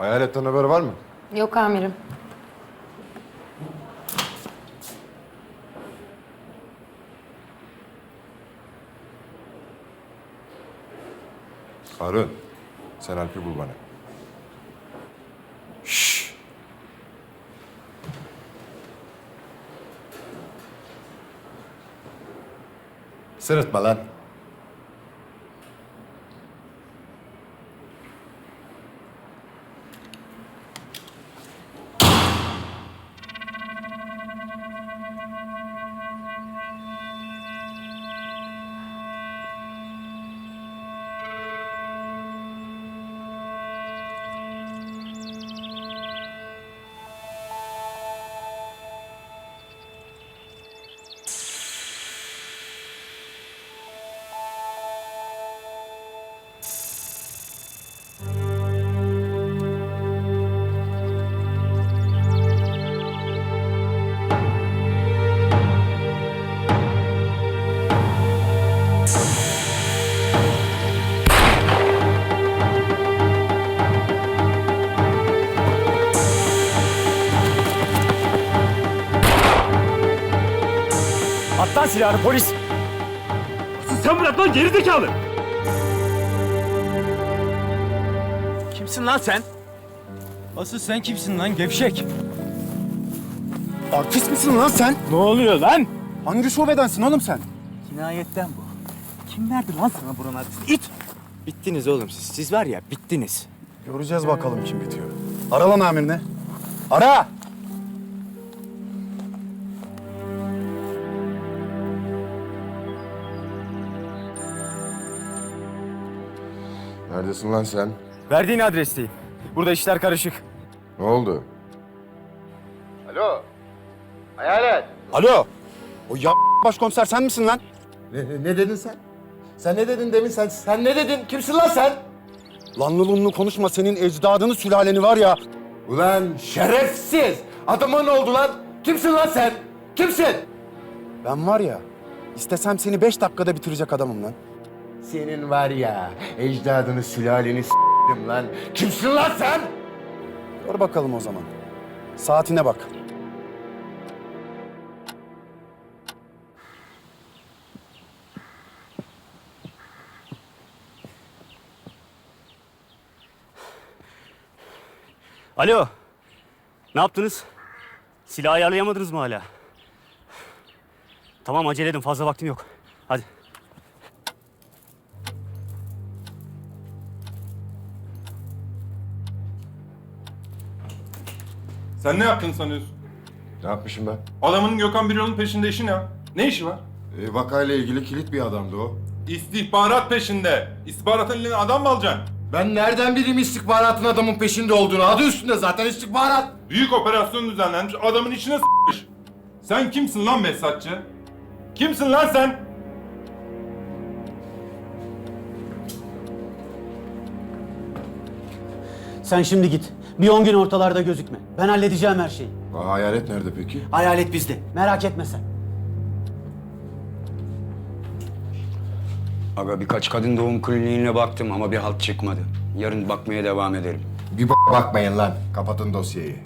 Hayaletten haber var mı? Yok amirim. Harun, sen Alp'i bul bana. Şşş! Sırıtma lan. Lan silahını polis. Sen bırak lan geri zekalı. Kimsin lan sen? Asıl sen kimsin lan gevşek? Artist misin lan sen? Ne oluyor lan? Hangi şubedensin oğlum sen? Cinayetten bu. Kim verdi lan sana buranın adresini? İt! Bittiniz oğlum siz. Siz var ya bittiniz. Göreceğiz bakalım kim bitiyor. Ara lan amirini. Ara! Neredesin lan sen? Verdiğin adresteyim. Burada işler karışık. Ne oldu? Alo. Hayalet. Alo! O ya başkomiser sen misin lan? Ne, ne, dedin sen? Sen ne dedin demin sen? Sen ne dedin? Kimsin lan sen? Lanlı lunlu konuşma senin ecdadını sülaleni var ya. Ulan şerefsiz! Adama ne oldu lan? Kimsin lan sen? Kimsin? Ben var ya istesem seni beş dakikada bitirecek adamım lan. Senin var ya ecdadını sülaleni s**tim lan. Kimsin lan sen? Dur bakalım o zaman. Saatine bak. Alo. Ne yaptınız? Silahı ayarlayamadınız mı hala? Tamam acele edin fazla vaktim yok. Hadi. Sen ne yaptın sanıyorsun? Ne yapmışım ben? Adamın Gökhan Birol'un peşinde işi ne? Ne işi var? E, vakayla ilgili kilit bir adamdı o. İstihbarat peşinde. İstihbaratın eline adam mı alacaksın? Ben nereden bileyim istihbaratın adamın peşinde olduğunu? Adı üstünde zaten istihbarat. Büyük operasyon düzenlenmiş, adamın içine s**mış. Sen kimsin lan Mesatçı? Kimsin lan sen? Sen şimdi git. Bir on gün ortalarda gözükme. Ben halledeceğim her şeyi. Aa, hayalet nerede peki? Hayalet bizde. Merak etme sen. Aga birkaç kadın doğum kliniğine baktım ama bir halt çıkmadı. Yarın bakmaya devam ederim. Bir bakmayın lan. Kapatın dosyayı.